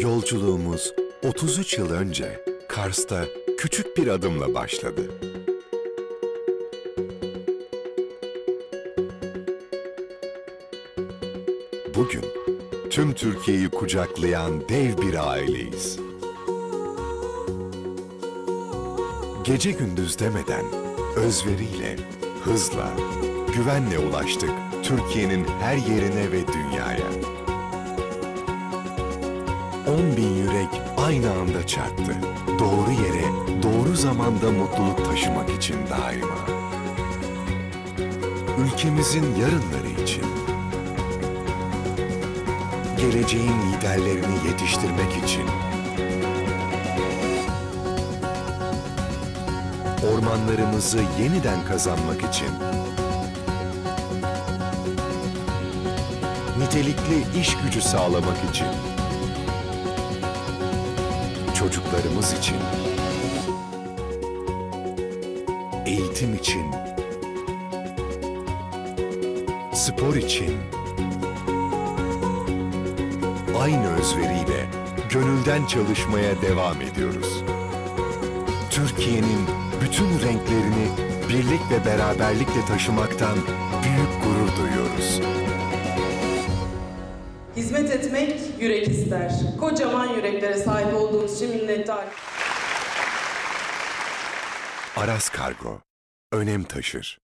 Yolculuğumuz 33 yıl önce Kars'ta küçük bir adımla başladı. Bugün tüm Türkiye'yi kucaklayan dev bir aileyiz. Gece gündüz demeden özveriyle, hızla, güvenle ulaştık Türkiye'nin her yerine ve dünyaya. 10 bin yürek aynı anda çarptı. Doğru yere, doğru zamanda mutluluk taşımak için daima. Ülkemizin yarınları için. Geleceğin liderlerini yetiştirmek için. Ormanlarımızı yeniden kazanmak için. Nitelikli iş gücü sağlamak için çocuklarımız için, eğitim için, spor için, aynı özveriyle gönülden çalışmaya devam ediyoruz. Türkiye'nin bütün renklerini birlik ve beraberlikle taşımaktan büyük gurur duyuyoruz. Hizmet etmek yürek ister. Kocaman yüreklere sahip olduğunuz için minnettar. Aras Kargo önem taşır.